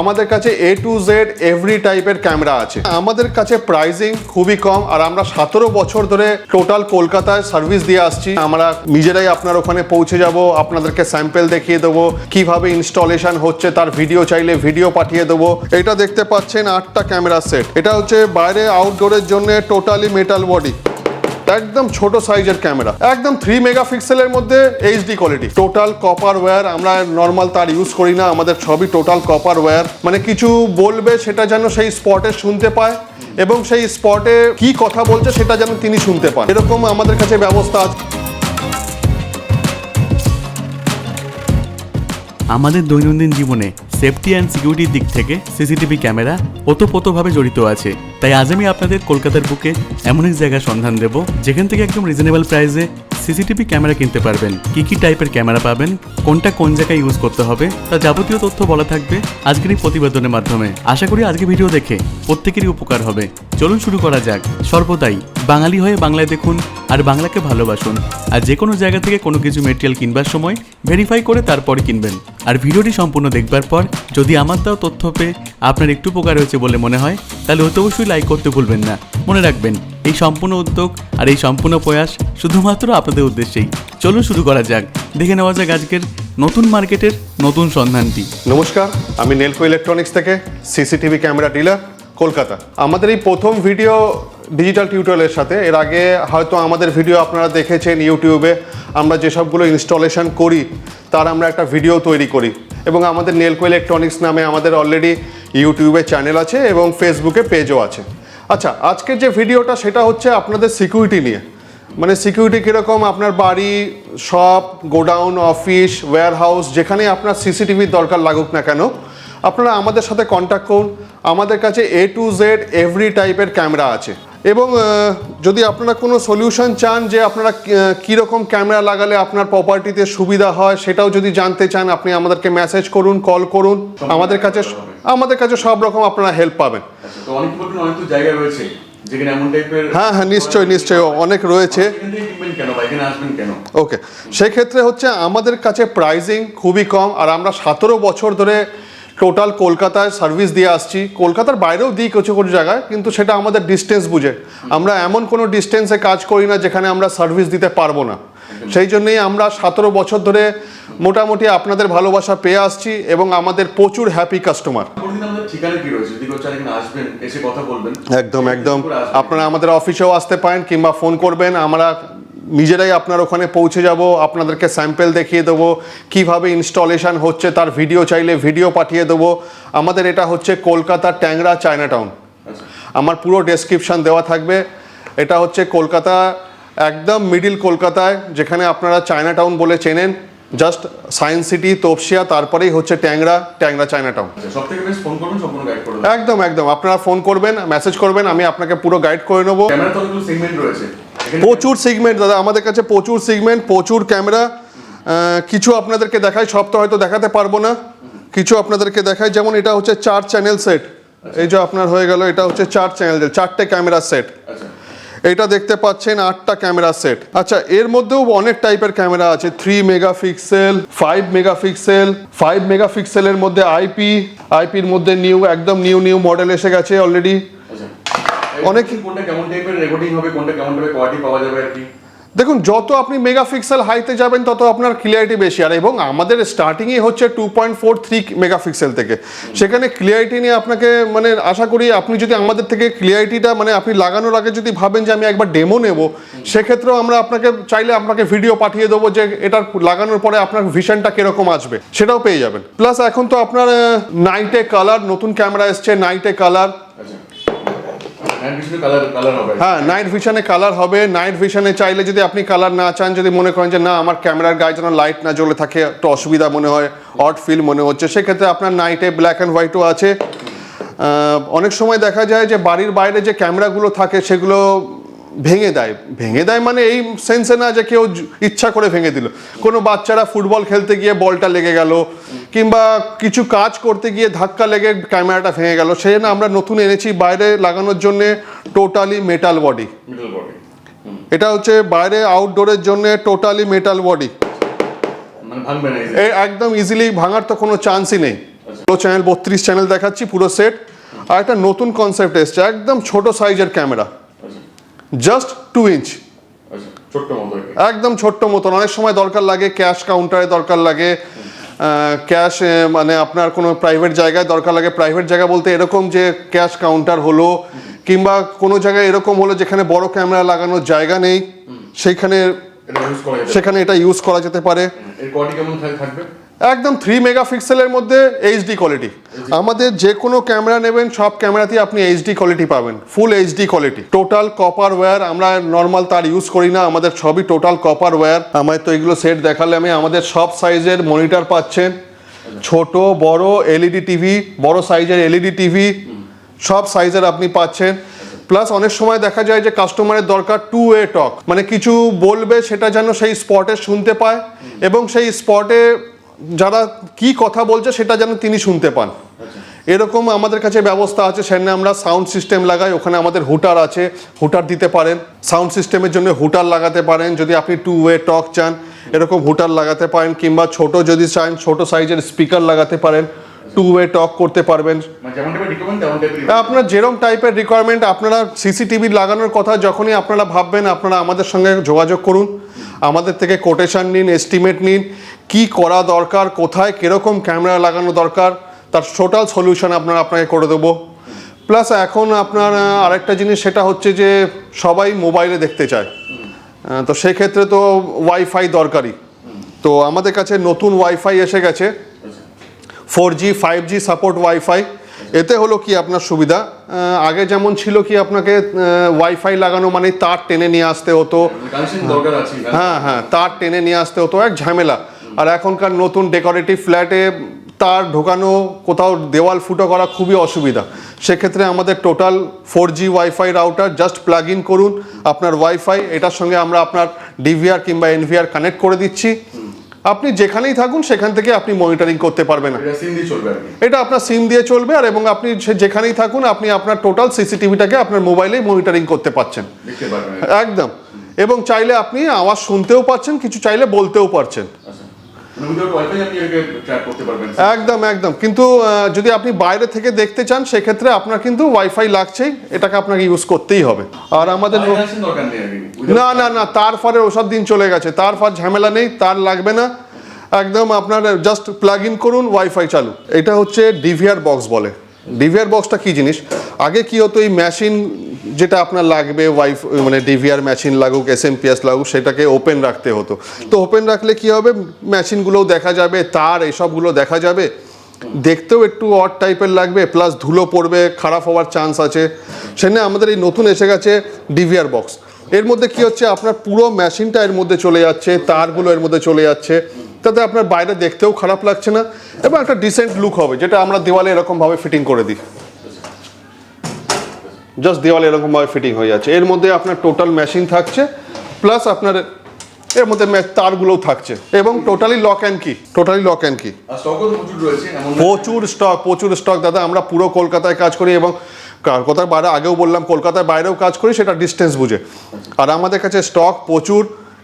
আমাদের কাছে A to Z every টাইপের ক্যামেরা আছে। আমাদের কাছে প্রাইজিং খুবই কম আর আমরা সতেরো বছর ধরে টোটাল কলকাতায় সার্ভিস দিয়ে আসছি। আমরা নিজেরাই আপনার ওখানে পৌঁছে যাব, আপনাদেরকে স্যাম্পেল দেখিয়ে দেবো, কীভাবে ইনস্টলেশন হচ্ছে তার ভিডিও চাইলে ভিডিও পাঠিয়ে দেবো। এটা দেখতে পাচ্ছেন আটটা ক্যামেরা সেট এটা হচ্ছে বাইরে আউটডোরের জন্য টোটালি মেটাল বডি একদম ছোট সাইজের ক্যামেরা। একদম থ্রি মেগাপিক্সেলের মধ্যে HD quality total copper wire আমরা নর্মাল তার ইউজ করি না, আমাদের সবই টোটাল কপার ওয়্যার মানে কিছু বলবে সেটা যেন সেই স্পটে শুনতে পায় এবং সেই স্পটে কি কথা বলছে সেটা যেন তিনি শুনতে পান। এরকম আমাদের কাছে ব্যবস্থা আছে। আমাদের দৈনন্দিন জীবনে সেফটি অ্যান্ড সিকিউরিটির দিক থেকে সিসিটিভি ক্যামেরা ওতপ্রোতভাবে জড়িত আছে। তাই আজ আমি আপনাদের কলকাতার বুকে এমন এক জায়গার সন্ধান দেব, যেখান থেকে একদম রিজনেবল প্রাইসে সিসিটিভি ক্যামেরা কিনতে পারবেন। কি কি টাইপের ক্যামেরা পাবেন, কোনটা কোন জায়গায় ইউজ করতে হবে, তা যাবতীয় তথ্য বলা থাকবে আজকের এই প্রতিবেদনের মাধ্যমে। আশা করি আজকে ভিডিও দেখে প্রত্যেকেরই উপকার হবে। চলুন শুরু করা যাক। সর্বদাই বাঙালি হয়ে বাংলায় দেখুন আর বাংলাকে ভালোবাসুন। আর যে কোনো জায়গা থেকে কোনো কিছু মেটেরিয়াল কিনবার সময় ভেরিফাই করে তারপরে কিনবেন। আর ভিডিওটি সম্পূর্ণ দেখবার পর যদি আমার দেওয়া তথ্য পেয়ে আপনার একটু উপকার হয়েছে বলে মনে হয়, তাহলে অতি অবশ্যই লাইক করতে ভুলবেন না। মনে রাখবেন, এই সম্পূর্ণ উদ্যোগ আর এই সম্পূর্ণ প্রয়াস শুধুমাত্র আপনাদের উদ্দেশ্যেই। চলুন শুরু করা যাক। দেখে নেওয়া যাক আজকের নতুন মার্কেটের নতুন সন্ধানটি। নমস্কার, আমি নেলকো ইলেকট্রনিক্স থেকে সিসিটিভি ক্যামেরা ডিলার কলকাতা। আমাদের এই প্রথম ভিডিও ডিজিটাল টিউটোরিয়ালের সাথে, এর আগে হয়তো আমাদের ভিডিও আপনারা দেখেছেন ইউটিউবে, আমরা যেসবগুলো ইনস্টলেশন করি, তার আমরা একটা ভিডিও তৈরি করি। এবং আমাদের নেলকো ইলেকট্রনিক্স নামে আমাদের অলরেডি ইউটিউবে চ্যানেল আছে এবং ফেসবুকে পেজও আছে। আচ্ছা আজকের যে ভিডিওটা সেটা হচ্ছে আপনাদের সিকিউরিটি নিয়ে। মানে সিকিউরিটি কীরকম? আপনার বাড়ি shop godown office warehouse যেখানে আপনার সিসিটিভির দরকার লাগুক না কেন আপনারা আমাদের সাথে কন্ট্যাক্ট করুন। আমাদের কাছে এ টু জেড এভরি টাইপের ক্যামেরা আছে। এবং যদি আপনারা কোনো সলিউশন চান যে আপনারা কীরকম ক্যামেরা লাগালে আপনার প্রপার্টিতে সুবিধা হয় সেটাও যদি জানতে চান আপনি আমাদেরকে মেসেজ করুন কল করুন। আমাদের কাছে আমাদের কাছে সব রকম আপনারা হেল্প পাবেন। জায়গা রয়েছে হ্যাঁ হ্যাঁ নিশ্চয়ই নিশ্চয়ই অনেক রয়েছে। ওকে সেক্ষেত্রে হচ্ছে আমাদের কাছে প্রাইজিং খুবই কম আর আমরা সতেরো বছর ধরে টোটাল কলকাতায় সার্ভিস দিয়ে আসছি। কলকাতার বাইরেও দিই কিছু কিছু জায়গায় কিন্তু সেটা আমাদের ডিস্টেন্স বুঝে। আমরা এমন কোনো ডিস্টেন্সে কাজ করি না যেখানে আমরা সার্ভিস দিতে পারব না। সেই জন্যই আমরা সতেরো বছর ধরে মোটামুটি আপনাদের ভালোবাসা পেয়ে আসছি এবং আমাদের প্রচুর হ্যাপি কাস্টমার একদম একদম। আপনারা আমাদের অফিসেও আসতে পারেন কিংবা ফোন করবেন। আমরা নিজেরাই আপনার ওখানে পৌঁছে যাব আপনাদেরকে স্যাম্পেল দেখিয়ে দেবো কীভাবে ইনস্টলেশন হচ্ছে তার ভিডিও চাইলে ভিডিও পাঠিয়ে দেবো। আমাদের এটা হচ্ছে কলকাতার ট্যাংরা চায়না টাউন আচ্ছা। আমার পুরো ডেসক্রিপশন দেওয়া থাকবে। এটা হচ্ছে কলকাতা একদম মিডিল কলকাতায় যেখানে আপনারা চায়না টাউন বলে চেনেন। জাস্ট সায়েন্স সিটি তপসিয়া তারপরেই হচ্ছে ট্যাংরা ট্যাংরা চায়না টাউন আচ্ছা দেবেন। একদম একদম। আপনারা ফোন করবেন মেসেজ করবেন আমি আপনাকে পুরো গাইড করে নেব। প্রচুর সিগমেন্ট দাদা আমাদের কাছে প্রচুর সিগমেন্ট প্রচুর ক্যামেরা কিছু আপনাদেরকে দেখাই সব তো হয়তো দেখাতে পারব না। কিছু আপনাদেরকে দেখাই যেমন এটা হচ্ছে চার চ্যানেল সেট এই যে আপনার হয়ে গেল এটা হচ্ছে চার চ্যানেল চারটে ক্যামেরা সেট আচ্ছা। এটা দেখতে পাচ্ছেন আটটা ক্যামেরা সেট আচ্ছা এর মধ্যেও অনেক টাইপের ক্যামেরা আছে। Three megapixel five megapixel five মেগাপিক্সেলের মধ্যে আইপি আইপির মধ্যে নিউ একদম নিউ নিউ মডেল এসে গেছে অলরেডি অনেক- কোনটা কেমন টাইপের রেকর্ডিং হবে কোনটা কেমন টাইপের কোয়ালিটি পাওয়া যাবে আর কি। দেখুন যত আপনি মেগাপিক্সেল হাইতে যাবেন তত আপনার ক্লিয়ারিটি বেশি। আর এবং আমাদের স্টার্টিংই হচ্ছে two point four three megapixel থেকে। সেখানে ক্লিয়ারিটি নিয়ে আপনাকে মানে আশা করি আপনি যদি আমাদের থেকে ক্লিয়ারিটিটা মানে আপনি লাগানোর আগে যদি ভাবেন যে আমি একবার ডেমো নেব সেক্ষেত্রেও আমরা আপনাকে চাইলে আপনাকে ভিডিও পাঠিয়ে দেবো যে এটার লাগানোর পরে আপনার ভিশনটা কীরকম আসবে। সেটাও পেয়ে যাবেন। প্লাস এখন তো আপনার নাইটে কালার নতুন ক্যামেরা এসছে নাইটে কালার আচ্ছা। হ্যাঁ নাইট ভিশনে কালার হবে। নাইট ভিশনে চাইলে যদি আপনি কালার না চান, যদি মনে করেন যে না, আমার ক্যামেরার গায়ে যেন লাইট না জ্বলে থাকে, একটু অসুবিধা মনে হয় অট ফিল মনে হচ্ছে, সেক্ষেত্রে আপনার নাইটে ব্ল্যাক অ্যান্ড হোয়াইটও আছে। অনেক সময় দেখা যায় যে বাড়ির বাইরে যে ক্যামেরাগুলো থাকে, সেগুলো ভেঙে দেয়। ভেঙে দেয় মানে এই সেন্সে না যে কেউ ইচ্ছা করে ভেঙে দিল। কোনো বাচ্চারা ফুটবল খেলতে গিয়ে বলটা লেগে গেল কিংবা কিছু কাজ করতে গিয়ে ধাক্কা লেগে ক্যামেরাটা ভেঙে গেল সেই জন্য আমরা নতুন এনেছি বাইরে লাগানোর জন্য টোটালি মেটাল বডি এটা হচ্ছে বাইরে আউটডোরের জন্য টোটালি মেটাল বডি। একদম ইজিলি ভাঙার তো কোনো চান্সই নেই। আচ্ছা। পুরো চ্যানেল বত্রিশ চ্যানেল দেখাচ্ছি পুরো সেট আর একটা নতুন কনসেপ্ট এসছে একদম ছোট সাইজের ক্যামেরা জাস্ট টু ইঞ্চ। একদম ছোট্ট মতন। অনেক সময় দরকার লাগে ক্যাশ কাউন্টারে দরকার লাগে। ক্যাশ মানে আপনার কোনো প্রাইভেট জায়গায় দরকার লাগে। প্রাইভেট জায়গা বলতে এরকম যে ক্যাশ কাউন্টার হলো কিংবা কোনো জায়গায় এরকম হলো যেখানে বড় ক্যামেরা লাগানোর জায়গা নেই সেইখানে সেখানে এটা ইউজ করা যেতে পারে। কোয়ালিটি কেমন থাকবে? একদম থ্রি মেগাপিক্সেলের মধ্যে এইচডি কোয়ালিটি আমাদের যে কোনো ক্যামেরা নেবেন সব ক্যামেরাতেই আপনি এইচডি কোয়ালিটি পাবেন। Full HD quality total copper wire আমরা নর্মাল তার ইউজ করি না আমাদের সবই টোটাল কপার ওয়্যার আমার তো এগুলো সেট দেখালে আমি আমাদের সব সাইজের মনিটর পাচ্ছেন। ছোট বড় এলইডি টিভি বড় সাইজের এলইডি টিভি সব সাইজের আপনি পাচ্ছেন। প্লাস অনেক সময় দেখা যায় যে কাস্টমারের দরকার টু ওয়ে টক মানে কিছু বলবে সেটা যেন সেই স্পটে শুনতে পায় এবং সেই স্পটে যারা কি কথা বলছে সেটা যেন তিনি শুনতে পান। এরকম আমাদের কাছে ব্যবস্থা আছে সেখানে আমরা সাউন্ড সিস্টেম লাগাই ওখানে আমাদের হুটার আছে হুটার দিতে পারেন। সাউন্ড সিস্টেমের জন্য হুটার লাগাতে পারেন যদি আপনি টু ওয়ে টক চান এরকম হুটার লাগাতে পারেন কিংবা ছোট যদি চান ছোট সাইজের স্পিকার লাগাতে পারেন টু ওয়ে টক করতে পারবেন। মানে আপনার যেরকম টাইপের রিকোয়ারমেন্ট আপনারা সিসিটিভি লাগানোর কথা যখনই আপনারা ভাববেন আপনারা আমাদের সঙ্গে যোগাযোগ করুন। আমাদের থেকে কোটেশন নিন এস্টিমেট নিন কি করা দরকার কোথায় কীরকম ক্যামেরা লাগানো দরকার তার টোটাল সলিউশন আপনার আপনাকে করে দেবো। প্লাস এখন আপনার আরেকটা জিনিস সেটা হচ্ছে যে সবাই মোবাইলে দেখতে চায়। তো সেক্ষেত্রে তো ওয়াইফাই দরকারি তো আমাদের কাছে নতুন ওয়াইফাই এসে গেছে। Four G five G support wifi এতে হলো কি আপনার সুবিধা? আগে যেমন ছিল কি আপনাকে ওয়াইফাই লাগানো মানে তার টেনে নিয়ে আসতে হতো। হ্যাঁ হ্যাঁ তার টেনে নিয়ে আসতে হতো এক ঝামেলা। আর এখনকার নতুন ডেকোরেটিভ ফ্ল্যাটে তার ঢোকানো কোথাও দেওয়াল ফুটো করা খুবই অসুবিধা। সেক্ষেত্রে আমাদের total four G wifi router just plug in করুন আপনার ওয়াইফাই এটার সঙ্গে আমরা আপনার ডিভিআর কিংবা এনভিআর কানেক্ট করে দিচ্ছি। আপনি যেখানেই থাকুন সেখান থেকে আপনি মনিটরিং করতে পারবেন কি। এটা আপনার সিম দিয়ে চলবে আর এবং আপনি সে- যেখানেই থাকুন আপনি আপনার টোটাল সিসিটিভিটাকে আপনার মোবাইলেই মনিটরিং করতে পারছেন একদম। এবং চাইলে আপনি আওয়াজ শুনতেও পারছেন কিছু চাইলে বলতেও পারছেন। একদম একদম। কিন্তু যদি আপনি বাইরে থেকে দেখতে চান সেক্ষেত্রে আপনার কিন্তু ওয়াইফাই লাগছেই। এটাকে আপনাকে ইউজ করতেই হবে। আর আমাদের ন- না না। তার ফলে ওসব দিন চলে গেছে। তার ফর ঝামেলা নেই তার লাগবে না। একদম আপনার জাস্ট প্লাগ ইন করুন ওয়াইফাই চালু। এটা হচ্ছে ডিভিআর বক্স বলে। ডিভিআর বক্সটা কি জিনিস? আগে কি হতো এই মেশিন যেটা আপনার লাগবে ওয়াইফ মানে ডিভিআর মেশিন লাগুক এস এম পি লাগুক, সেটাকে ওপেন রাখতে হতো। তো ওপেন রাখলে কি হবে? মেশিনগুলোও দেখা যাবে, তার এসবগুলো দেখা যাবে। দেখতেও একটু অড টাইপের লাগবে প্লাস ধুলো পড়বে, খারাপ হওয়ার চান্স আছে। সেখানে আমাদের এই নতুন এসে গেছে ডিভিআর বক্স এর মধ্যে কি হচ্ছে? আপনার পুরো মেশিনটা এর মধ্যে চলে যাচ্ছে, তারগুলো এর মধ্যে চলে যাচ্ছে। তাতে আপনার বাইরে দেখতেও খারাপ লাগছে না। এবং একটা ডিসেন্ট লুক হবে, যেটা আমরা দেওয়ালে এরকমভাবে ফিটিং করে দিই। জাস্ট দেওয়ালে এরকমভাবে ফিটিং হয়ে যাচ্ছে। এর মধ্যে আপনার টোটাল মেশিন থাকছে প্লাস আপনার এর মধ্যে তারগুলোও থাকছে। এবং totally lock and key totally lock and key প্রচুর স্টক প্রচুর স্টক দাদা আমরা পুরো কলকাতায় কাজ করি এবং কলকাতার বাইরে আগেও বললাম কলকাতার বাইরেও কাজ করি সেটা ডিস্টেন্স বুঝে। আর আমাদের কাছে স্টক প্রচুর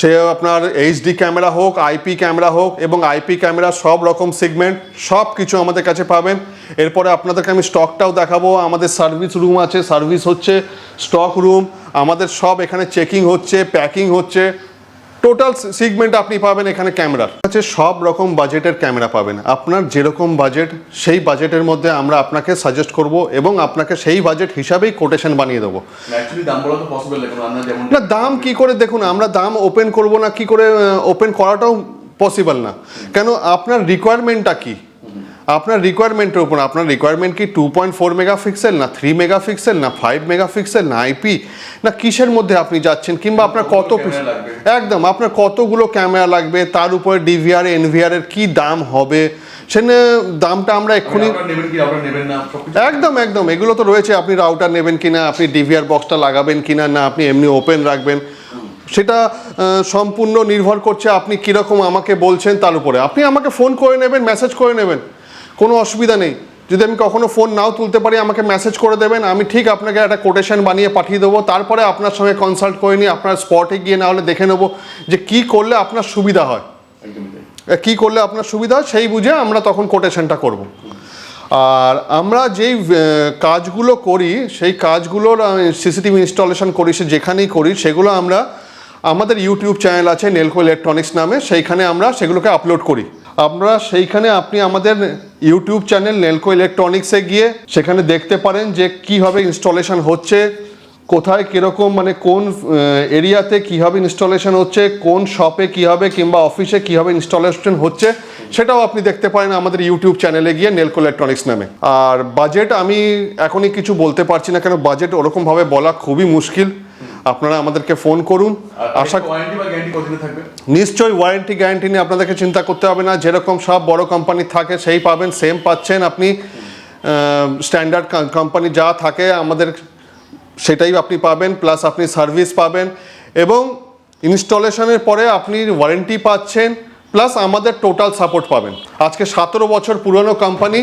সে আপনার এইচডি ক্যামেরা হোক আইপি ক্যামেরা হোক এবং আইপি ক্যামেরা সব রকম সেগমেন্ট সব কিছু আমাদের কাছে পাবেন। এরপরে আপনাদেরকে আমি স্টকটাও দেখাবো। আমাদের সার্ভিস রুম আছে সার্ভিস হচ্ছে স্টক রুম আমাদের সব এখানে চেকিং হচ্ছে প্যাকিং হচ্ছে। টোটাল সিগমেন্ট আপনি পাবেন এখানে ক্যামেরার আছে সব রকম বাজেটের ক্যামেরা পাবেন। আপনার যেরকম বাজেট সেই বাজেটের মধ্যে আমরা আপনাকে সাজেস্ট করব এবং আপনাকে সেই বাজেট হিসাবেই কোটেশন বানিয়ে দেবো। না দাম কি করে দেখুন আমরা দাম ওপেন করব না কি করে ওপেন করাটাও পসিবল না। কেন আপনার রিকোয়ারমেন্টটা কি? আপনার রিকোয়ারমেন্টের উপর আপনার রিকোয়ারমেন্ট কি টু পয়েন্ট ফোর মেগাপিক্সেল না থ্রি মেগাপিক্সেল না ফাইভ মেগাপিক্সেল না আইপি না কিসের মধ্যে আপনি যাচ্ছেন? কিংবা আপনার কত একদম আপনার কতগুলো ক্যামেরা লাগবে? তার উপরে ডিভিআর এনভিআর এর কি দাম হবে? সেখানে দামটা আমরা এক্ষুনি একদম একদম। এগুলো তো রয়েছে। আপনি রাউটার নেবেন কিনা আপনি ডিভিআর বক্সটা লাগাবেন কিনা না আপনি এমনি ওপেন রাখবেন। সেটা সম্পূর্ণ নির্ভর করছে আপনি কীরকম আমাকে বলছেন তার উপরে। আপনি আমাকে ফোন করে নেবেন মেসেজ করে নেবেন। কোনো অসুবিধা নেই। যদি আমি কখনো ফোন নাও তুলতে পারি আমাকে মেসেজ করে দেবেন আমি ঠিক আপনাকে একটা কোটেশন বানিয়ে পাঠিয়ে দেবো। তারপরে আপনার সঙ্গে কনসাল্ট করে নিয়ে আপনার স্পটে গিয়ে না হলে দেখে নেব যে কি করলে আপনার সুবিধা হয়। কি করলে আপনার সুবিধা হয় সেই বুঝে আমরা তখন কোটেশনটা করব। আর আমরা যেই কাজগুলো করি সেই কাজগুলোর সিসিটিভি ইনস্টলেশন করি সে যেখানেই করি সেগুলো আমরা আমাদের ইউটিউব চ্যানেল আছে নেলকো ইলেকট্রনিক্স নামে সেইখানে আমরা সেগুলোকে আপলোড করি। আমরা সেইখানে আপনি আমাদের ইউটিউব চ্যানেল নেলকো ইলেকট্রনিক্সে গিয়ে সেখানে দেখতে পারেন যে কীভাবে ইনস্টলেশন হচ্ছে, কোথায় কীরকম মানে কোন এরিয়াতে কীভাবে ইনস্টলেশন হচ্ছে, কোন শপে কীভাবে কিংবা অফিসে কীভাবে ইনস্টলেশন হচ্ছে, সেটাও আপনি দেখতে পারেন আমাদের ইউটিউব চ্যানেলে গিয়ে নেলকো ইলেকট্রনিক্স নামে। আর বাজেট আমি এখনই কিছু বলতে পারছি না কেন, বাজেট ওরকমভাবে বলা খুবই মুশকিল। আপনারা আমাদেরকে ফোন করুন। আশা নিশ্চয়ই ওয়ারেন্টি গ্যারান্টি নিয়ে আপনাদেরকে চিন্তা করতে হবে না। যেরকম সব বড় কোম্পানি থাকে সেই পাবেন সেম পাচ্ছেন আপনি। স্ট্যান্ডার্ড কোম্পানি যা থাকে আমাদের সেটাই আপনি পাবেন প্লাস আপনি সার্ভিস পাবেন। এবং ইনস্টলেশনের পরে আপনি ওয়ারেন্টি পাচ্ছেন প্লাস আমাদের টোটাল সাপোর্ট পাবেন। আজকে সতেরো বছর পুরনো কোম্পানি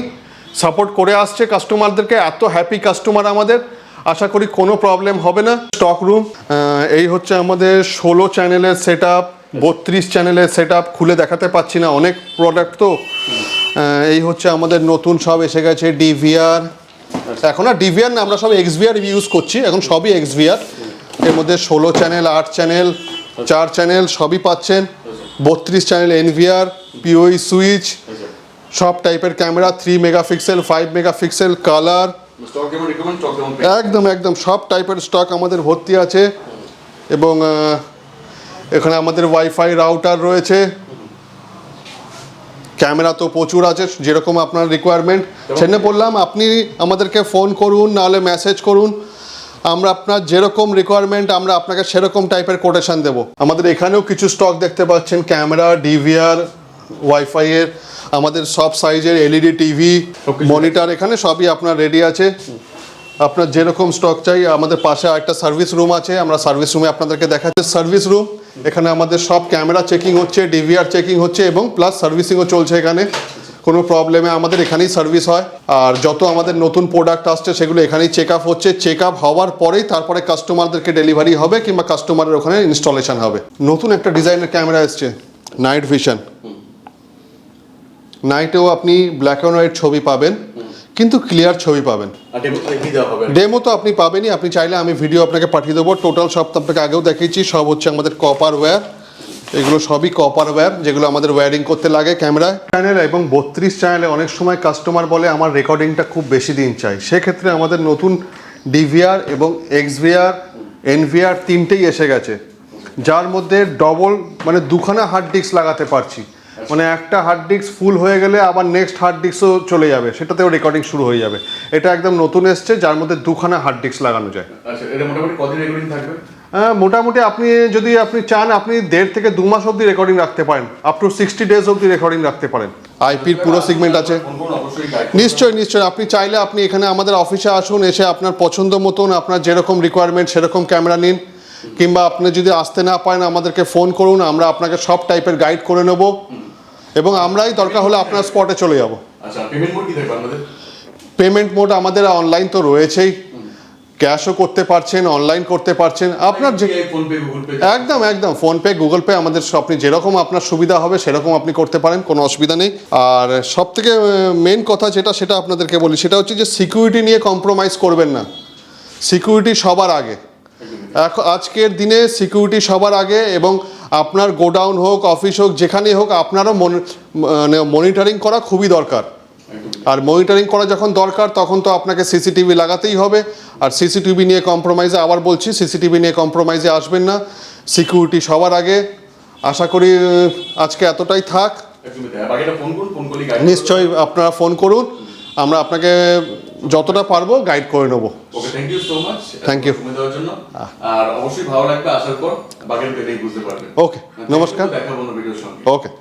সাপোর্ট করে আসছে কাস্টমারদেরকে এত হ্যাপি কাস্টমার আমাদের। আশা করি কোনো প্রবলেম হবে না। স্টক রুম এই হচ্ছে আমাদের ষোলো চ্যানেলের সেট আপ বত্রিশ চ্যানেলের সেট আপ খুলে দেখাতে পাচ্ছি না। অনেক প্রোডাক্ট তো। এই হচ্ছে আমাদের নতুন সব এসে গেছে ডিভিআর এখন আর ডিভিআর না, আমরা সব এক্সভিআর ইউজ করছি। এখন সবই এক্সভিআর এর মধ্যে ষোলো চ্যানেল আট চ্যানেল চার চ্যানেল সবই পাচ্ছেন। বত্রিশ চ্যানেল এনভিআর পিওই সুইচ সব টাইপের camera three megapixel five megapixel colour pay। একদম একদম। সব টাইপের স্টক আমাদের ভর্তি আছে। এবং এখানে আমাদের ওয়াইফাই রাউটার রয়েছে। ক্যামেরা তো প্রচুর আছে যেরকম আপনার রিকোয়ারমেন্ট সেখানে বললাম আপনি আমাদেরকে ফোন করুন নাহলে মেসেজ করুন। আমরা আপনার যেরকম রিকোয়ারমেন্ট আমরা আপনাকে সেরকম টাইপের কোটেশন দেব। আমাদের এখানেও কিছু স্টক দেখতে পাচ্ছেন ক্যামেরা ডিভিআর ওয়াইফাইয়ের আমাদের সব সাইজের এলইডি টিভি মনিটর এখানে সবই আপনার রেডি আছে। আপনার যেরকম স্টক চাই আমাদের পাশে একটা সার্ভিস রুম আছে আমরা সার্ভিস রুমে আপনাদেরকে দেখাচ্ছি। সার্ভিস রুম এখানে আমাদের সব ক্যামেরা চেকিং হচ্ছে ডিভিআর চেকিং হচ্ছে এবং প্লাস সার্ভিসিংও চলছে এখানে। কোনো প্রবলেমে আমাদের এখানেই সার্ভিস হয়। আর যত আমাদের নতুন প্রোডাক্ট আসছে সেগুলো এখানেই চেক আপ হচ্ছে। চেক আপ হওয়ার পরেই তারপরে কাস্টমারদেরকে ডেলিভারি হবে কিংবা কাস্টমারের ওখানে ইনস্টলেশন হবে। নতুন একটা ডিজাইনের ক্যামেরা এসছে নাইট ভিশন নাইটেও আপনি ব্ল্যাক অ্যান্ড হোয়াইট ছবি পাবেন কিন্তু ক্লিয়ার ছবি পাবেন। ডেমো তো আপনি পাবেনই আপনি চাইলে আমি ভিডিও আপনাকে পাঠিয়ে দেবো। টোটাল সব তো আপনাকে আগেও দেখিয়েছি সব হচ্ছে আমাদের কপার ওয়্যার এগুলো সবই কপার ওয়্যার যেগুলো আমাদের ওয়্যারিং করতে লাগে ক্যামেরায়। চ্যানেল এবং বত্রিশ চ্যানেলে অনেক সময় কাস্টমার বলে আমার রেকর্ডিংটা খুব বেশি দিন চাই। সেক্ষেত্রে আমাদের নতুন ডিভিআর এবং এক্সভিআর এনভিআর তিনটেই এসে গেছে। যার মধ্যে ডবল মানে দুখানা হার্ড ডিস্ক লাগাতে পারছি। মানে একটা হার্ড ডিস্ক ফুল হয়ে গেলে আবার নেক্সট হার্ড ডিস্কও চলে যাবে সেটাতেও রেকর্ডিং শুরু হয়ে যাবে। এটা একদম নতুন এসছে যার মধ্যে দুখানা হার্ড ডিস্ক লাগানো যায়। আচ্ছা এটা মোটামুটি কদিন রেকর্ডিং থাকবে? হ্যাঁ, মোটামুটি আপনি যদি আপনি চান আপনি দেড় থেকে দু মাস অবধি রেকর্ডিং রাখতে পারেন। আপ টু সিক্সটি ডেজ অবধি রেকর্ডিং রাখতে পারেন। আইপির পুরো সিগমেন্ট আছে। নিশ্চয়ই নিশ্চয়ই আপনি চাইলে আপনি এখানে আমাদের অফিসে আসুন এসে আপনার পছন্দ মতন আপনার যেরকম রিকোয়ারমেন্ট সেরকম ক্যামেরা নিন। কিংবা আপনি যদি আসতে না পারেন আমাদেরকে ফোন করুন আমরা আপনাকে সব টাইপের গাইড করে নেব। এবং আমরাই দরকার হলে আপনার স্পটে চলে যাব। পেমেন্ট মোড আমাদের? অনলাইন তো রয়েছেই। ক্যাশও করতে পারছেন অনলাইন করতে পারছেন। আপনার যে একদম একদম। ফোনপে গুগল পে আমাদের আপনি যেরকম আপনার সুবিধা হবে সেরকম আপনি করতে পারেন কোনো অসুবিধা নেই। আর সব থেকে মেন কথা যেটা সেটা আপনাদেরকে বলি সেটা হচ্ছে যে সিকিউরিটি নিয়ে কম্প্রোমাইজ করবেন না। সিকিউরিটি সবার আগে। আজকের দিনে সিকিউরিটি সবার আগে এবং আপনার গোডাউন হোক অফিস হোক যেখানেই হোক আপনারও মানে মনিটরিং করা খুবই দরকার। আর মনিটরিং করা যখন দরকার তখন তো আপনাকে সিসিটিভি লাগাতেই হবে। আর সিসিটিভি নিয়ে কম্প্রোমাইজে আবার বলছি সিসিটিভি নিয়ে কম্প্রোমাইজে আসবেন না। সিকিউরিটি সবার আগে। আশা করি আজকে এতটাই থাক। নিশ্চয়ই আপনারা ফোন করুন। আমরা আপনাকে যতটা পারব গাইড করে নেব। Okay thank you so much Thank you. সময় দেওয়ার জন্য। আর অবশ্যই ভালো লাগবে আসার পর বাকিটা বুঝতে পারবেন। ওকে নমস্কার। ভিডিওর সঙ্গে। ওকে